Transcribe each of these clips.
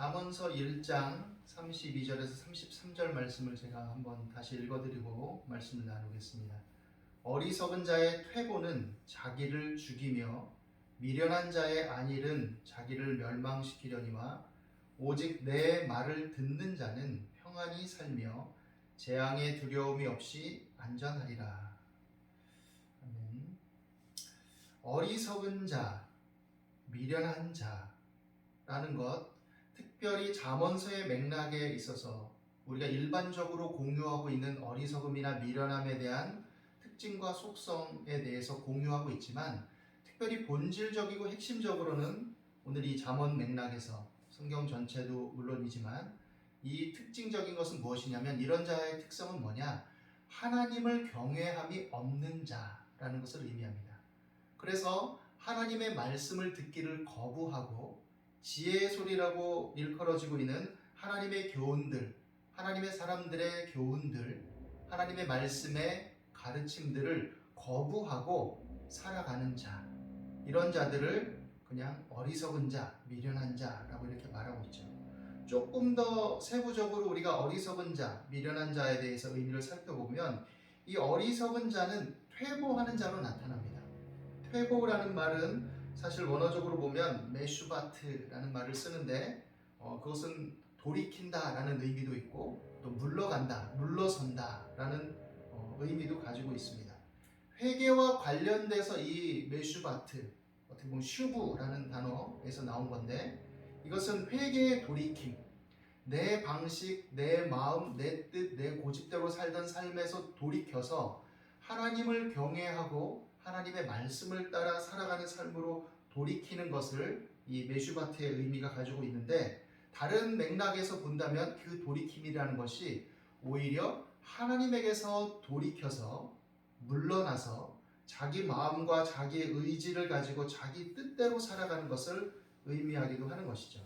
잠언서 1장 32절에서 33절 말씀을 제가 한번 다시 읽어드리고 말씀을 나누겠습니다. 어리석은 자의 퇴보는 자기를 죽이며 미련한 자의 안일은 자기를 멸망시키려니와 오직 내 말을 듣는 자는 평안히 살며 재앙의 두려움이 없이 안전하리라. 아멘. 어리석은 자, 미련한 자라는 것, 특별히 잠언서의 맥락에 있어서 우리가 일반적으로 공유하고 있는 어리석음이나 미련함에 대한 특징과 속성에 대해서 공유하고 있지만 특별히 본질적이고 핵심적으로는 오늘 이 잠언 맥락에서 성경 전체도 물론이지만 이 특징적인 것은 무엇이냐면 이런 자의 특성은 뭐냐? 하나님을 경외함이 없는 자라는 것을 의미합니다. 그래서 하나님의 말씀을 듣기를 거부하고 지혜의 소리라고 일컬어지고 있는 하나님의 교훈들, 하나님의 사람들의 교훈들, 하나님의 말씀의 가르침들을 거부하고 살아가는 자, 이런 자들을 그냥 어리석은 자, 미련한 자라고 이렇게 말하고 있죠. 조금 더 세부적으로 우리가 어리석은 자, 미련한 자에 대해서 의미를 살펴보면 이 어리석은 자는 퇴보하는 자로 나타납니다. 퇴보라는 말은 사실 원어적으로 보면 메슈바트라는 말을 쓰는데 어, 그것은 돌이킨다라는 의미도 있고 또 물러간다, 물러선다라는 어, 의미도 가지고 있습니다. 회개와 관련돼서 이 메슈바트 어떻게 보면 슈브라는 단어에서 나온 건데 이것은 회개의 돌이킴, 내 방식, 내 마음, 내 뜻, 내 고집대로 살던 삶에서 돌이켜서 하나님을 경외하고 하나님의 말씀을 따라 살아가는 삶으로 돌이키는 것을 이 메슈바트의 의미가 가지고 있는데 다른 맥락에서 본다면 그 돌이킴이라는 것이 오히려 하나님에게서 돌이켜서 물러나서 자기 마음과 자기의 의지를 가지고 자기 뜻대로 살아가는 것을 의미하기도 하는 것이죠.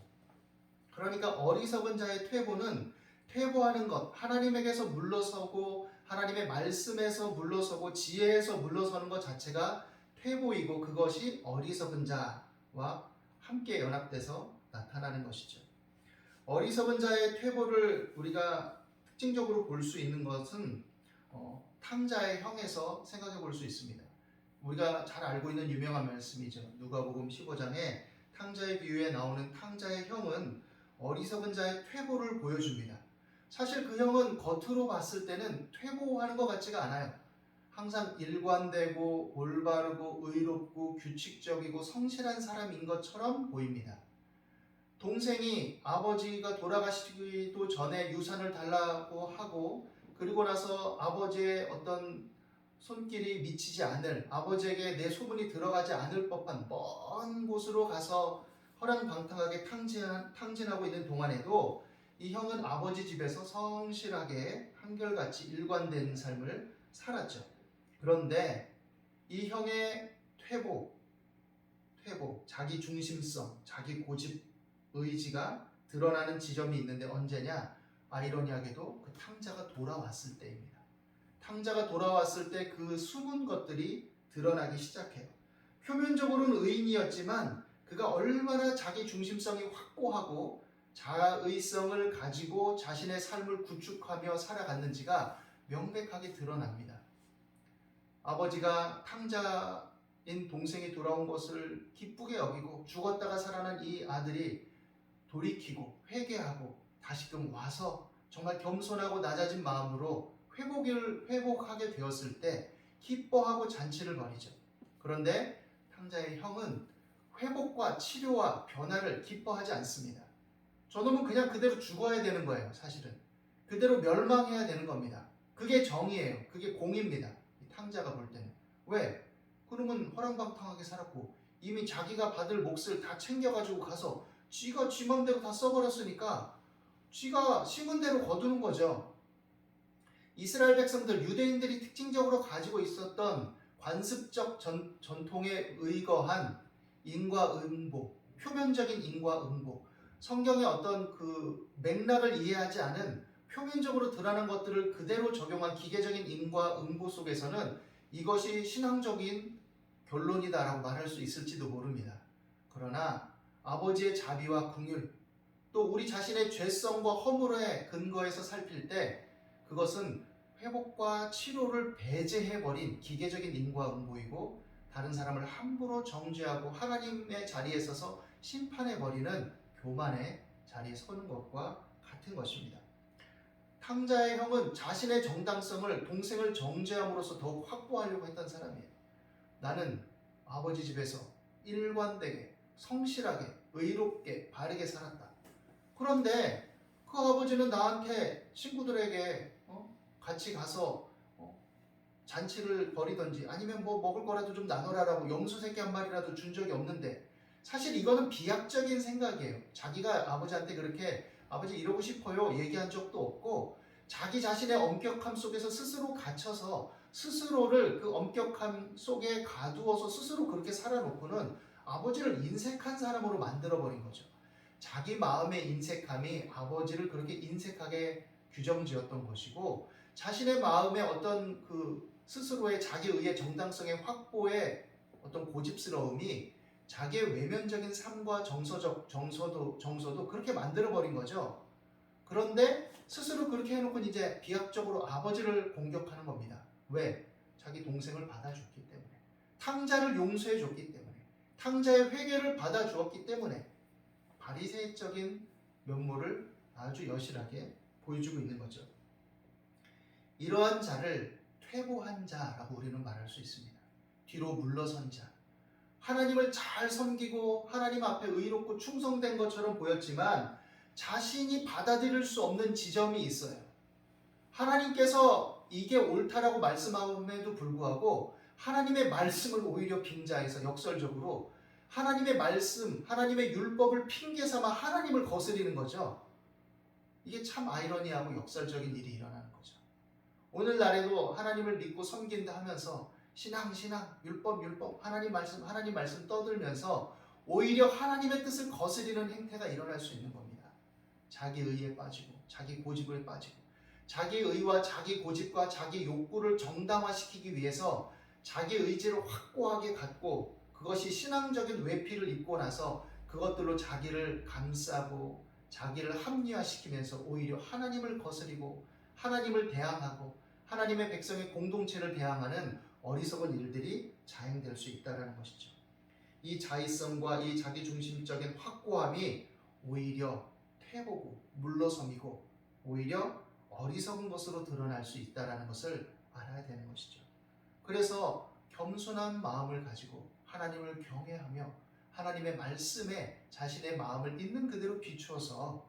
그러니까 어리석은 자의 퇴보는 퇴보하는 것, 하나님에게서 물러서고 하나님의 말씀에서 물러서고 지혜에서 물러서는 것 자체가 퇴보이고 그것이 어리석은 자와 함께 연합돼서 나타나는 것이죠. 어리석은 자의 퇴보를 우리가 특징적으로 볼 수 있는 것은 어, 탕자의 형에서 생각해 볼 수 있습니다. 우리가 잘 알고 있는 유명한 말씀이죠. 누가복음 15장에 탕자의 비유에 나오는 탕자의 형은 어리석은 자의 퇴보를 보여줍니다. 사실 그 형은 겉으로 봤을 때는 퇴보하는 것 같지가 않아요. 항상 일관되고 올바르고 의롭고 규칙적이고 성실한 사람인 것처럼 보입니다. 동생이 아버지가 돌아가시기도 전에 유산을 달라고 하고 그리고 나서 아버지의 어떤 손길이 미치지 않을 아버지에게 내 소문이 들어가지 않을 법한 먼 곳으로 가서 허랑방탕하게 탕진, 탕진하고 있는 동안에도 이 형은 아버지 집에서 성실하게 한결같이 일관된 삶을 살았죠. 그런데 이 형의 퇴보, 퇴보, 자기 중심성, 자기 고집, 의지가 드러나는 지점이 있는데 언제냐? 아이러니하게도 그 탕자가 돌아왔을 때입니다. 탕자가 돌아왔을 때 그 숨은 것들이 드러나기 시작해요. 표면적으로는 의인이었지만 그가 얼마나 자기 중심성이 확고하고 자의성을 가지고 자신의 삶을 구축하며 살아갔는지가 명백하게 드러납니다. 아버지가 탕자인 동생이 돌아온 것을 기쁘게 여기고 죽었다가 살아난 이 아들이 돌이키고 회개하고 다시금 와서 정말 겸손하고 낮아진 마음으로 회복을 회복하게 되었을 때 기뻐하고 잔치를 벌이죠. 그런데 탕자의 형은 회복과 치료와 변화를 기뻐하지 않습니다. 저놈은 그냥 그대로 죽어야 되는 거예요, 사실은. 그대로 멸망해야 되는 겁니다. 그게 정의예요. 그게 공입니다. 탕자가 볼 때는. 왜? 그러면 허랑방탕하게 살았고 이미 자기가 받을 몫을 다 챙겨가지고 가서 쥐가 쥐 맘대로 다 써버렸으니까 쥐가 심은 대로 거두는 거죠. 이스라엘 백성들, 유대인들이 특징적으로 가지고 있었던 관습적 전, 전통에 의거한 인과응보, 표면적인 인과응보, 성경의 어떤 그 맥락을 이해하지 않은 표면적으로 드러난 것들을 그대로 적용한 기계적인 인과 응보 속에서는 이것이 신앙적인 결론이다라고 말할 수 있을지도 모릅니다. 그러나 아버지의 자비와 궁율, 또 우리 자신의 죄성과 허물에 근거해서 살필 때 그것은 회복과 치료를 배제해버린 기계적인 인과 응보이고 다른 사람을 함부로 정죄하고 하나님의 자리에 서서 심판해버리는 교만의 자리에 서는 것과 같은 것입니다. 탕자의 형은 자신의 정당성을 동생을 정죄함으로써 더욱 확보하려고 했던 사람이에요. 나는 아버지 집에서 일관되게 성실하게 의롭게 바르게 살았다. 그런데 그 아버지는 나한테 친구들에게 어? 같이 가서 어? 잔치를 벌이든지 아니면 뭐 먹을 거라도 좀 나눠라라고 염소 새끼 한 마리라도 준 적이 없는데 사실 이거는 비약적인 생각이에요. 자기가 아버지한테 그렇게 아버지 이러고 싶어요 얘기한 적도 없고 자기 자신의 엄격함 속에서 스스로 갇혀서 스스로를 그 엄격함 속에 가두어서 스스로 그렇게 살아놓고는 아버지를 인색한 사람으로 만들어 버린 거죠. 자기 마음의 인색함이 아버지를 그렇게 인색하게 규정지었던 것이고 자신의 마음의 어떤 그 스스로의 자기 의의 정당성의 확보의 어떤 고집스러움이 자기의 외면적인 삶과 정서적 정서도 정서도 그렇게 만들어 버린 거죠. 그런데 스스로 그렇게 해놓고 이제 비약적으로 아버지를 공격하는 겁니다. 왜? 자기 동생을 받아줬기 때문에 탕자를 용서해 줬기 때문에 탕자의 회개를 받아 주었기 때문에 바리새적인 면모를 아주 여실하게 보여주고 있는 거죠. 이러한 자를 퇴보한 자라고 우리는 말할 수 있습니다. 뒤로 물러선 자. 하나님을 잘 섬기고 하나님 앞에 의롭고 충성된 것처럼 보였지만 자신이 받아들일 수 없는 지점이 있어요. 하나님께서 이게 옳다라고 말씀함에도 불구하고 하나님의 말씀을 오히려 빙자해서 역설적으로 하나님의 말씀, 하나님의 율법을 핑계 삼아 하나님을 거스리는 거죠. 이게 참 아이러니하고 역설적인 일이 일어나는 거죠. 오늘날에도 하나님을 믿고 섬긴다 하면서 신앙, 신앙, 율법, 율법, 하나님 말씀, 하나님 말씀 떠들면서 오히려 하나님의 뜻을 거스리는 행태가 일어날 수 있는 겁니다. 자기 의에 빠지고, 자기 고집을 빠지고, 자기 의와 자기 고집과 자기 욕구를 정당화시키기 위해서 자기 의지를 확고하게 갖고 그것이 신앙적인 외피를 입고 나서 그것들로 자기를 감싸고 자기를 합리화시키면서 오히려 하나님을 거스리고 하나님을 대항하고 하나님의 백성의 공동체를 대항하는 어리석은 일들이 자행될 수 있다는 것이죠. 이 자의성과 이 자기중심적인 확고함이 오히려 퇴보고 물러섬이고 오히려 어리석은 것으로 드러날 수 있다는 것을 알아야 되는 것이죠. 그래서 겸손한 마음을 가지고 하나님을 경외하며 하나님의 말씀에 자신의 마음을 있는 그대로 비추어서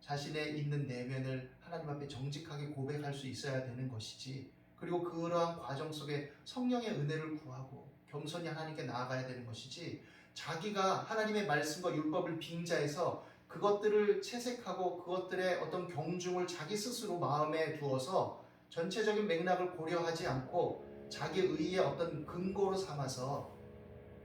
자신의 있는 내면을 하나님 앞에 정직하게 고백할 수 있어야 되는 것이지 그리고 그러한 과정 속에 성령의 은혜를 구하고 겸손히 하나님께 나아가야 되는 것이지 자기가 하나님의 말씀과 율법을 빙자해서 그것들을 채색하고 그것들의 어떤 경중을 자기 스스로 마음에 두어서 전체적인 맥락을 고려하지 않고 자기 의의 어떤 근거로 삼아서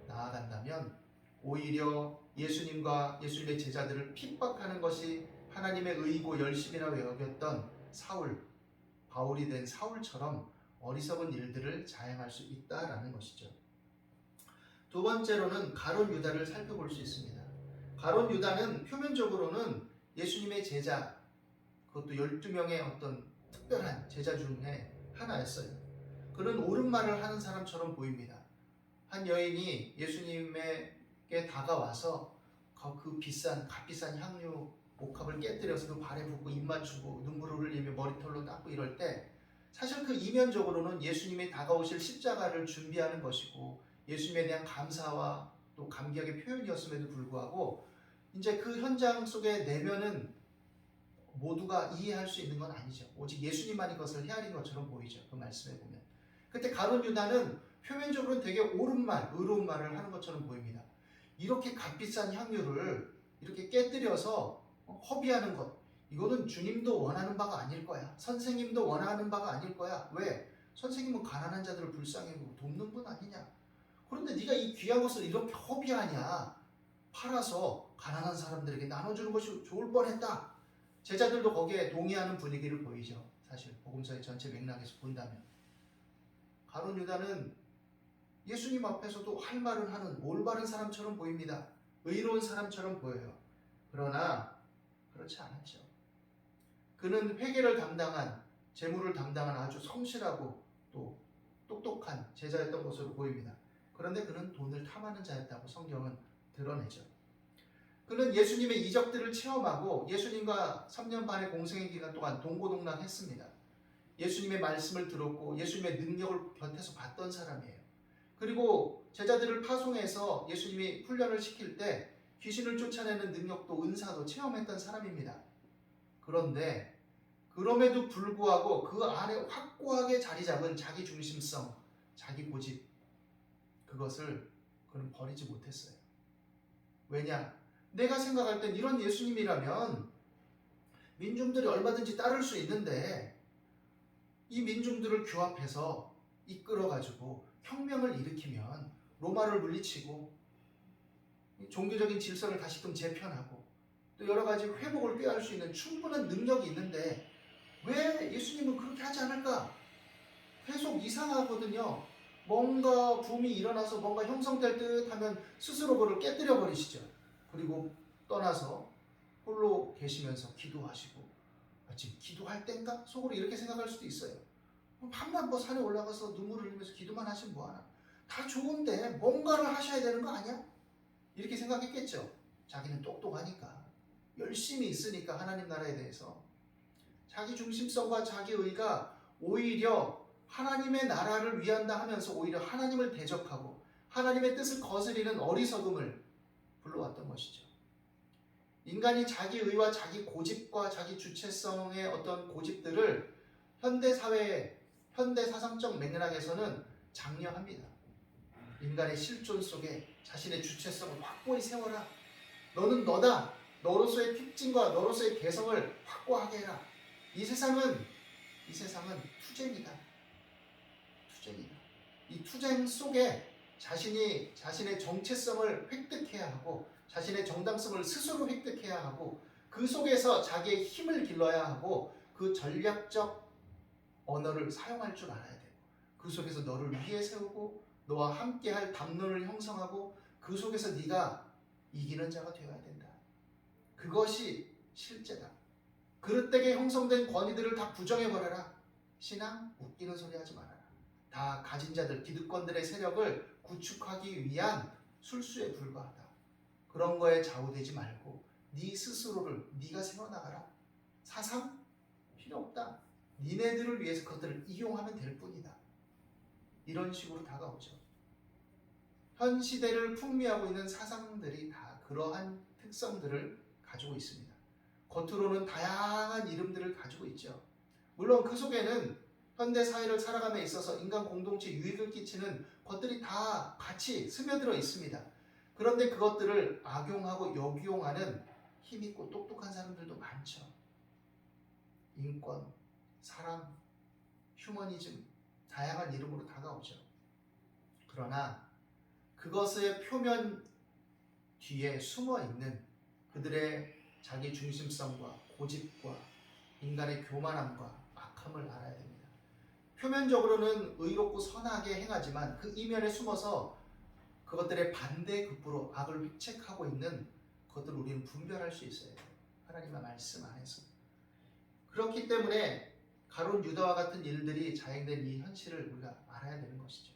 나아간다면 오히려 예수님과 예수님의 제자들을 핍박하는 것이 하나님의 의고 열심이라고 여겼던 사울, 바울이 된 사울처럼 어리석은 일들을 자행할 수 있다라는 것이죠. 두 번째로는 가론 유다를 살펴볼 수 있습니다. 가론 유다는 표면적으로는 예수님의 제자, 그것도 12명의 어떤 특별한 제자 중에 하나였어요. 그는 옳은 말을 하는 사람처럼 보입니다. 한 여인이 예수님에게 다가와서 그 비싼 값비싼 향유 옥합을 깨뜨려서 그 발에 붓고 입 맞추고 눈물을 흘리며 머리털로 닦고 이럴 때 사실 그 이면적으로는 예수님이 다가오실 십자가를 준비하는 것이고 예수님에 대한 감사와 또 감격의 표현이었음에도 불구하고 이제 그 현장 속의 내면은 모두가 이해할 수 있는 건 아니죠. 오직 예수님만이 그것을 헤아린 것처럼 보이죠. 그 말씀에 보면. 그때 가론 유다는 표면적으로는 되게 옳은 말, 의로운 말을 하는 것처럼 보입니다. 이렇게 값비싼 향유를 이렇게 깨뜨려서 허비하는 것, 이거는 주님도 원하는 바가 아닐 거야. 선생님도 원하는 바가 아닐 거야. 왜? 선생님은 가난한 자들을 불쌍히 돕는 분 아니냐? 그런데 네가 이 귀한 것을 이렇게 허비하냐? 팔아서 가난한 사람들에게 나눠주는 것이 좋을 뻔했다. 제자들도 거기에 동의하는 분위기를 보이죠. 사실 복음서의 전체 맥락에서 본다면 가론 유다는 예수님 앞에서도 할 말은 하는 올바른 사람처럼 보입니다. 의로운 사람처럼 보여요. 그러나 그렇지 않았죠. 그는 회계를 담당한 재물을 담당한 아주 성실하고 또 똑똑한 제자였던 것으로 보입니다. 그런데 그는 돈을 탐하는 자였다고 성경은 드러내죠. 그는 예수님의 이적들을 체험하고 예수님과 3년 반의 공생의 기간 동안 동고동락했습니다. 예수님의 말씀을 들었고 예수님의 능력을 곁에서 봤던 사람이에요. 그리고 제자들을 파송해서 예수님이 훈련을 시킬 때 귀신을 쫓아내는 능력도 은사도 체험했던 사람입니다. 그런데 그럼에도 불구하고 그 안에 확고하게 자리 잡은 자기 중심성, 자기 고집 그것을 그는 버리지 못했어요. 왜냐? 내가 생각할 땐 이런 예수님이라면 민중들이 얼마든지 따를 수 있는데 이 민중들을 규합해서 이끌어 가지고 혁명을 일으키면 로마를 물리치고 종교적인 질서를 다시금 재편하고 또 여러 가지 회복을 꾀할 수 있는 충분한 능력이 있는데 왜 예수님은 그렇게 하지 않을까? 계속 이상하거든요. 뭔가 붐이 일어나서 뭔가 형성될 듯 하면 스스로 그를 깨뜨려 버리시죠. 그리고 떠나서 홀로 계시면서 기도하시고 아, 지금 기도할 땐가? 속으로 이렇게 생각할 수도 있어요. 밤낮 뭐 산에 올라가서 눈물을 흘리면서 기도만 하시면 뭐하나? 다 좋은데 뭔가를 하셔야 되는 거 아니야? 이렇게 생각했겠죠. 자기는 똑똑하니까 열심히 있으니까 하나님 나라에 대해서 자기 중심성과 자기 의가 오히려 하나님의 나라를 위한다 하면서 오히려 하나님을 대적하고 하나님의 뜻을 거스리는 어리석음을 불러왔던 것이죠. 인간이 자기 의와 자기 고집과 자기 주체성의 어떤 고집들을 현대 사회의 현대 사상적 맥락에서는 장려합니다. 인간의 실존 속에 자신의 주체성을 확고히 세워라. 너는 너다. 너로서의 특징과 너로서의 개성을 확고하게 해라. 이 세상은 이 세상은 투쟁이다. 투쟁이다. 이 투쟁 속에 자신이 자신의 정체성을 획득해야 하고 자신의 정당성을 스스로 획득해야 하고 그 속에서 자기의 힘을 길러야 하고 그 전략적 언어를 사용할 줄 알아야 되고 그 속에서 너를 위해 세우고 너와 함께 할 담론을 형성하고 그 속에서 네가 이기는 자가 되어야 된다. 그것이 실제다. 그릇되게 형성된 권위들을 다 부정해 버려라. 신앙 웃기는 소리 하지 말아라. 다 가진 자들 기득권들의 세력을 구축하기 위한 술수에 불과하다. 그런 거에 좌우되지 말고 네 스스로를 네가 세워나가라. 사상 필요 없다. 니네들을 위해서 그것들을 이용하면 될 뿐이다. 이런 식으로 다가오죠. 현 시대를 풍미하고 있는 사상들이 다 그러한 특성들을 가지고 있습니다. 겉으로는 다양한 이름들을 가지고 있죠. 물론 그 속에는 현대 사회를 살아감에 있어서 인간 공동체 유익을 끼치는 것들이 다 같이 스며들어 있습니다. 그런데 그것들을 악용하고 역용하는 힘있고 똑똑한 사람들도 많죠. 인권, 사랑, 휴머니즘, 다양한 이름으로 다가오죠. 그러나 그것의 표면 뒤에 숨어 있는 그들의 자기 중심성과 고집과 인간의 교만함과 악함을 알아야 됩니다. 표면적으로는 의롭고 선하게 행하지만 그 이면에 숨어서 그것들의 반대 극부로 악을 획책하고 있는 그것들을 우리는 분별할 수 있어요. 하나님의 말씀 안에서. 그렇기 때문에 가론 유다와 같은 일들이 자행된 이 현실을 우리가 알아야 되는 것이죠.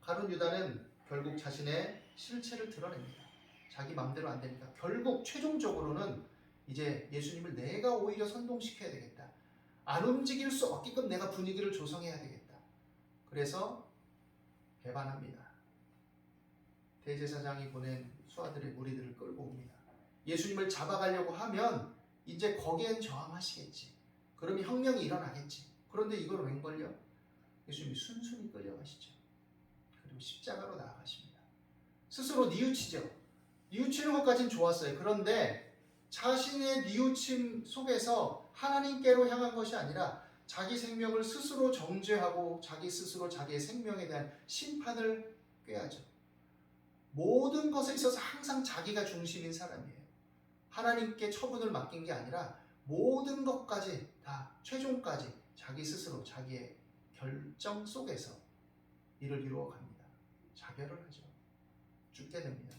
가론 유다는 결국 자신의 실체를 드러냅니다. 자기 마음대로 안 되니까 결국 최종적으로는 이제 예수님을 내가 오히려 선동시켜야 되겠다. 안 움직일 수 없게끔 내가 분위기를 조성해야 되겠다. 그래서 배반합니다. 대제사장이 보낸 수하들의 무리들을 끌고 옵니다. 예수님을 잡아가려고 하면 이제 거기엔 저항하시겠지. 그러면 혁명이 일어나겠지. 그런데 이걸 웬 걸요? 예수님이 순순히 끌려가시죠. 그리고 십자가로 나아가십니다. 스스로 뉘우치죠. 뉘우치는 것까진 좋았어요. 그런데 자신의 뉘우침 속에서 하나님께로 향한 것이 아니라 자기 생명을 스스로 정죄하고 자기 스스로 자기의 생명에 대한 심판을 꾀하죠. 모든 것에 있어서 항상 자기가 중심인 사람이에요. 하나님께 처분을 맡긴 게 아니라 모든 것까지 다 최종까지 자기 스스로 자기의 결정 속에서 일을 이루어 갑니다. 자결을 하죠. 죽게 됩니다.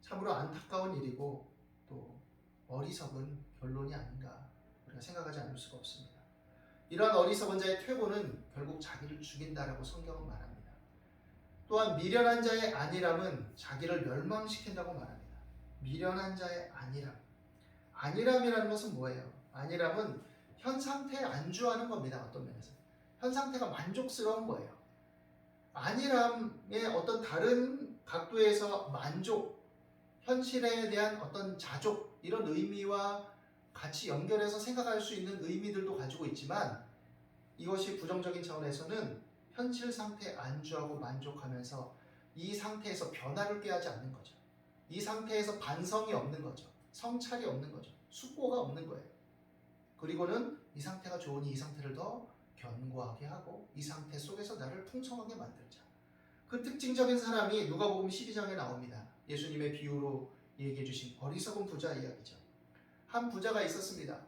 참으로 안타까운 일이고 또 어리 어리석은 결론이 아닌가 우리가 생각하지 않을 수가 없습니다. 이러한 어리석은 자의 퇴보는 결국 자기를 죽인다라고 성경은 말합니다. 또한 미련한 자의 안일함은 자기를 멸망시킨다고 말합니다. 미련한 자의 안일함. 안일함이라는 것은 뭐예요? 안일함은 현 상태에 안주하는 겁니다. 어떤 면에서. 현 상태가 만족스러운 거예요. 안일함의 어떤 다른 각도에서 만족, 현실에 대한 어떤 자족, 이런 의미와 같이 연결해서 생각할 수 있는 의미들도 가지고 있지만 이것이 부정적인 차원에서는 현실 상태에 안주하고 만족하면서 이 상태에서 변화를 꾀하지 않는 거죠. 이 상태에서 반성이 없는 거죠. 성찰이 없는 거죠. 숙고가 없는 거예요. 그리고는 이 상태가 좋으니 이 상태를 더 견고하게 하고 이 상태 속에서 나를 풍성하게 만들자. 그 특징적인 사람이 누가복음 12장에 나옵니다. 예수님의 비유로 얘기해 주신 어리석은 부자 이야기죠. 한 부자가 있었습니다.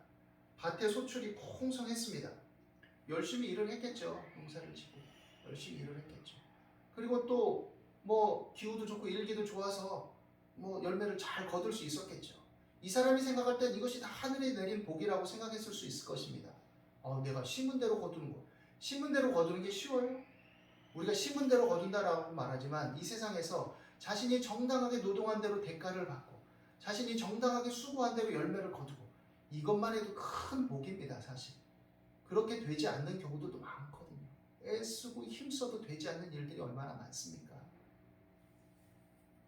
밭에 소출이 풍성했습니다. 열심히 일을 했겠죠. 농사를 짓고 열심히 일을 했겠죠. 그리고 또 뭐 기후도 좋고 일기도 좋아서 뭐 열매를 잘 거둘 수 있었겠죠. 이 사람이 생각할 땐 이것이 다 하늘이 내린 복이라고 생각했을 수 있을 것입니다. 어, 내가 심은 대로 거두는 거. 심은 대로 거두는 게 쉬워요? 우리가 심은 대로 거둔다라고 말하지만 이 세상에서 자신이 정당하게 노동한 대로 대가를 받고 자신이 정당하게 수고한 대로 열매를 거두고 이것만 해도 큰 복입니다, 사실. 그렇게 되지 않는 경우도 많거든요. 애쓰고 힘써도 되지 않는 일들이 얼마나 많습니까?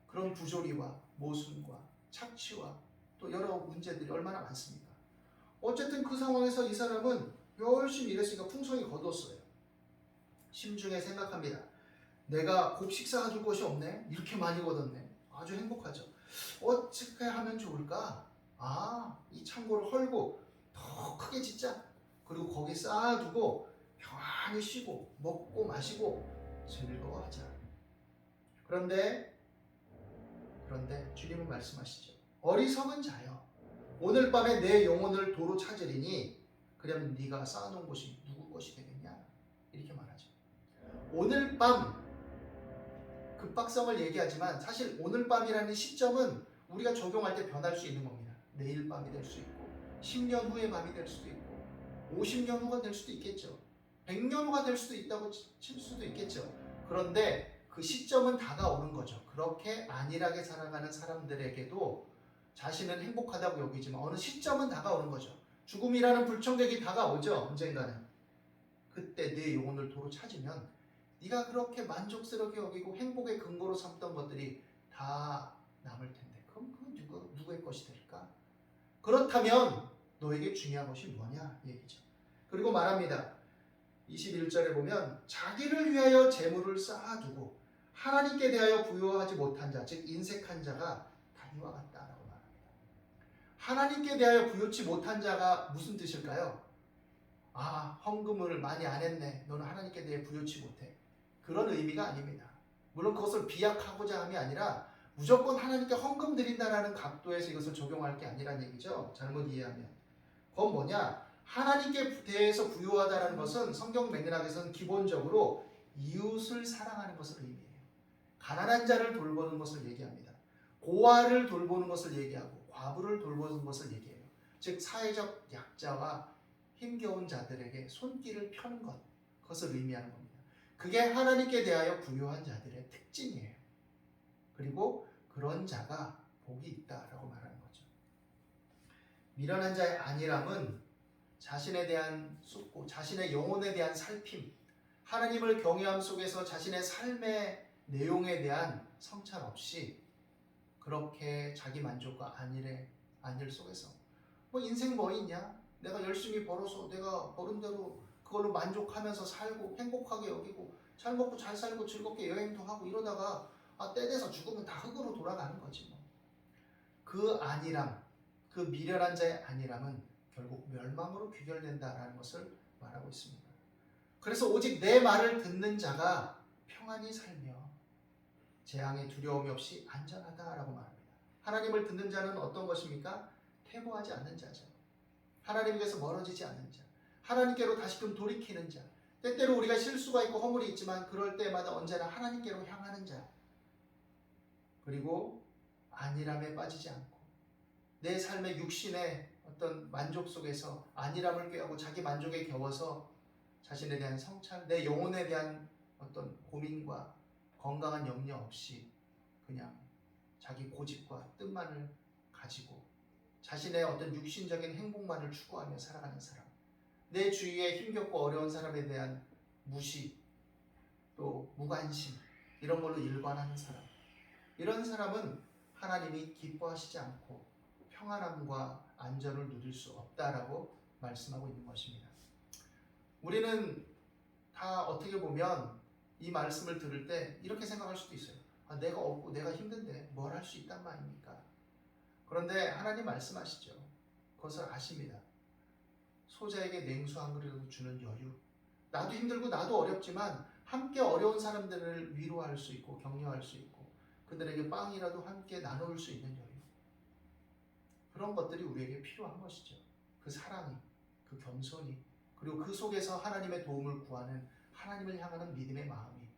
그런 부조리와 모순과 착취와 또 여러 문제들이 얼마나 많습니까? 어쨌든 그 상황에서 이 사람은 열심히 일했으니까 풍성히 거뒀어요. 심중에 생각합니다. 내가 곡식 쌓아둘 곳이 없네. 이렇게 많이 거뒀네. 아주 행복하죠. 어떻게 하면 좋을까? 아, 이 창고를 헐고 더 크게 짓자. 그리고 거기 쌓아두고 편안히 쉬고 먹고 마시고 즐거워하자. 그런데 그런데 주님은 말씀하시죠. 어리석은 자여. 오늘 밤에 내 영혼을 도로 찾으리니 그러면 네가 쌓아놓은 곳이 누구 것이 되겠냐? 이렇게 말하죠. 오늘 밤 급박성을 얘기하지만 사실 오늘 밤이라는 시점은 우리가 적용할 때 변할 수 있는 겁니다. 내일 밤이 될 수 있고 10년 후의 밤이 될 수도 있고 50년 후가 될 수도 있겠죠. 100년 후가 될 수도 있다고 칠 수도 있겠죠. 그런데 그 시점은 다가오는 거죠. 그렇게 안일하게 살아가는 사람들에게도 자신은 행복하다고 여기지만 어느 시점은 다가오는 거죠. 죽음이라는 불청객이 다가오죠. 언젠가는. 그때 내 영혼을 도로 찾으면 네가 그렇게 만족스럽게 여기고 행복의 근거로 삼던 것들이 다 남을 텐데 그럼 그 누구, 누구의 것이 될까? 그렇다면 너에게 중요한 것이 뭐냐 얘기죠. 그리고 말합니다. 21절에 보면 자기를 위하여 재물을 쌓아두고 하나님께 대하여 부여하지 못한 자, 즉 인색한 자가 다 이와 같다라고. 하나님께 대하여 부여치 못한 자가 무슨 뜻일까요? 아, 헌금을 많이 안 했네. 너는 하나님께 대해 부여치 못해. 그런 의미가 아닙니다. 물론 그것을 비약하고자 함이 아니라 무조건 하나님께 헌금 드린다라는 각도에서 이것을 적용할 게 아니란 얘기죠. 잘못 이해하면. 그건 뭐냐? 하나님께 대해서 부유하다는 것은 성경 맥락에서는 기본적으로 이웃을 사랑하는 것을 의미해요. 가난한 자를 돌보는 것을 얘기합니다. 고아를 돌보는 것을 얘기하고 과부를 돌보는 것을 얘기해요. 즉 사회적 약자와 힘겨운 자들에게 손길을 펴는 것, 그것을 의미하는 겁니다. 그게 하나님께 대하여 부유한 자들의 특징이에요. 그리고 그런 자가 복이 있다라고 말하는 거죠. 미련한 자의 안일함은 자신에 대한 숙고, 자신의 영혼에 대한 살핌, 하나님을 경외함 속에서 자신의 삶의 내용에 대한 성찰 없이 그렇게 자기 만족과 안일의 안일 속에서 뭐 인생 뭐 있냐? 내가 열심히 벌어서 내가 버는 대로 그걸로 만족하면서 살고 행복하게 여기고 잘 먹고 잘 살고 즐겁게 여행도 하고 이러다가 아, 때 돼서 죽으면 다 흙으로 돌아가는 거지 뭐. 그 안일함, 그 미련한 자의 안일함은 결국 멸망으로 귀결된다라는 것을 말하고 있습니다. 그래서 오직 내 말을 듣는 자가 평안히 살며 재앙의 두려움이 없이 안전하다라고 말합니다. 하나님을 듣는 자는 어떤 것입니까? 퇴보하지 않는 자죠. 하나님께서 멀어지지 않는 자. 하나님께로 다시금 돌이키는 자. 때때로 우리가 실수가 있고 허물이 있지만 그럴 때마다 언제나 하나님께로 향하는 자. 그리고 안일함에 빠지지 않고 내 삶의 육신의 어떤 만족 속에서 안일함을 꾀하고 자기 만족에 겨워서 자신에 대한 성찰, 내 영혼에 대한 어떤 고민과 건강한 염려 없이 그냥 자기 고집과 뜻만을 가지고 자신의 어떤 육신적인 행복만을 추구하며 살아가는 사람, 내 주위에 힘겹고 어려운 사람에 대한 무시, 또 무관심 이런 걸로 일관하는 사람, 이런 사람은 하나님이 기뻐하시지 않고 평안함과 안전을 누릴 수 없다라고 말씀하고 있는 것입니다. 우리는 다 어떻게 보면 이 말씀을 들을 때 이렇게 생각할 수도 있어요. 아, 내가 없고 내가 힘든데 뭘 할 수 있단 말입니까? 그런데 하나님 말씀하시죠. 그것을 아십니다. 소자에게 냉수 한 그릇 주는 여유. 나도 힘들고 나도 어렵지만 함께 어려운 사람들을 위로할 수 있고 격려할 수 있고 그들에게 빵이라도 함께 나눌 수 있는 여유. 그런 것들이 우리에게 필요한 것이죠. 그 사랑이, 그 겸손이, 그리고 그 속에서 하나님의 도움을 구하는 하나님을 향하는 믿음의 마음이,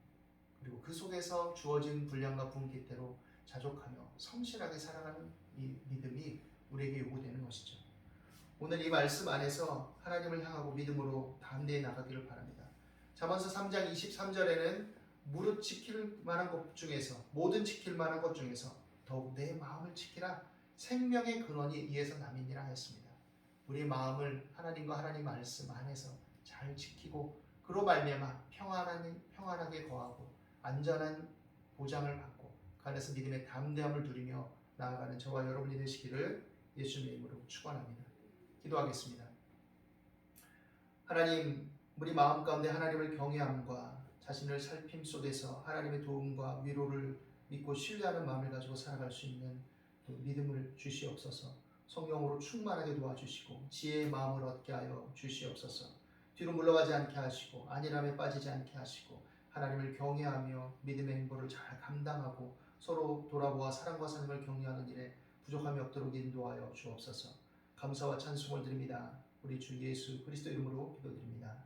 그리고 그 속에서 주어진 분량과 분기태로 자족하며 성실하게 살아가는 이 믿음이 우리에게 요구되는 것이죠. 오늘 이 말씀 안에서 하나님을 향하고 믿음으로 담대히 나가기를 바랍니다. 잠언서 3장 23절에는 무릇 지킬 만한 것 중에서 모든 지킬 만한 것 중에서 더욱 내 마음을 지키라 생명의 근원이 이에서 남이니라 했습니다. 우리 마음을 하나님과 하나님 말씀 안에서 잘 지키고 그로 말미암아 평안한 평안하게 거하고 안전한 보장을 받고 그 안에서 믿음의 담대함을 누리며 나아가는 저와 여러분이 되시기를 예수님의 이름으로 축원합니다. 기도하겠습니다. 하나님, 우리 마음 가운데 하나님을 경외함과 자신을 살핌 속에서 하나님의 도움과 위로를 믿고 신뢰하는 마음을 가지고 살아갈 수 있는 또 믿음을 주시옵소서. 성령으로 충만하게 도와주시고 지혜의 마음을 얻게 하여 주시옵소서. 뒤로 물러가지 않게 하시고 안일함에 빠지지 않게 하시고 하나님을 경외하며 믿음의 행보를 잘 감당하고 서로 돌아보아 사랑과 사랑을 격려하는 일에 부족함이 없도록 인도하여 주옵소서. 감사와 찬송을 드립니다. 우리 주 예수 그리스도 이름으로 기도드립니다.